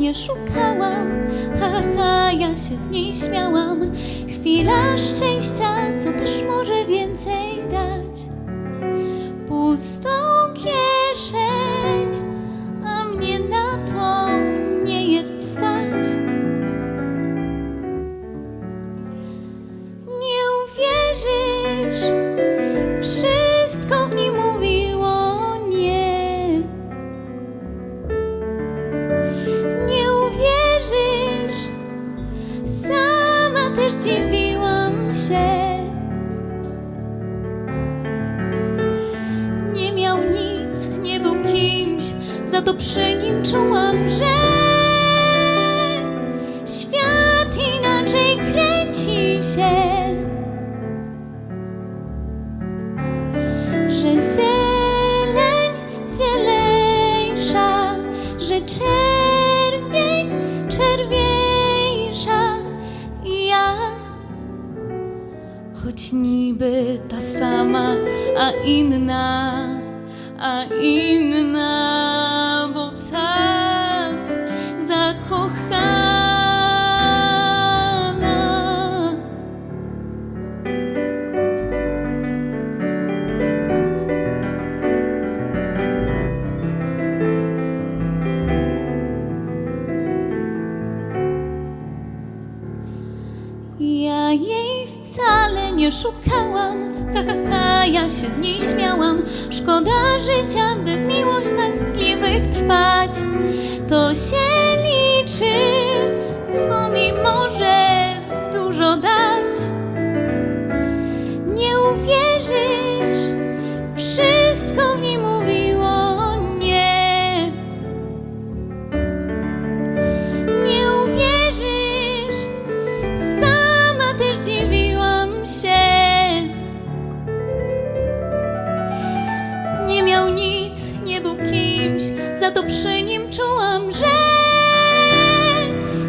Nie szukałam, ha, ha, ha, ja się z niej śmiałam. Chwila szczęścia, co też może więcej dać. Pustą kieszeń, a mnie na to nie jest stać. Nie uwierzysz, wszystko w nim mówiło nie. Nie uwierzysz, sama też dziwiłam się. To przy nim czułam, że świat inaczej kręci się. Że zieleń zieleńsza, że czerwień czerwieńsza i ja choć niby ta sama, a inna, a inna, jej wcale nie szukałam, ha, ha, ha, ja się z niej śmiałam. Szkoda życia, by w miłościach tkliwych trwać. To się liczy, co mi może dużo dać. Za to przy nim czułam, że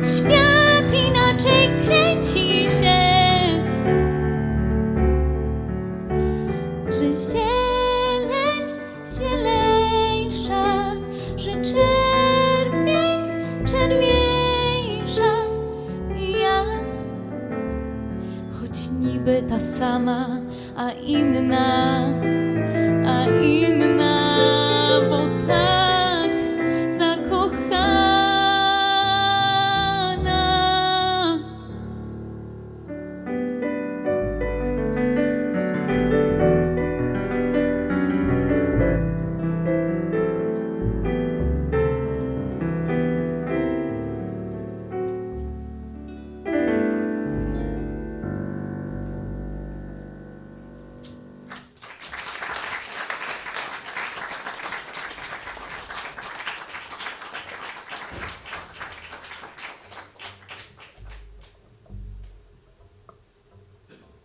świat inaczej kręci się. Że zieleń zieleńsza, że czerwień czerwieńsza ja choć niby ta sama, a inna.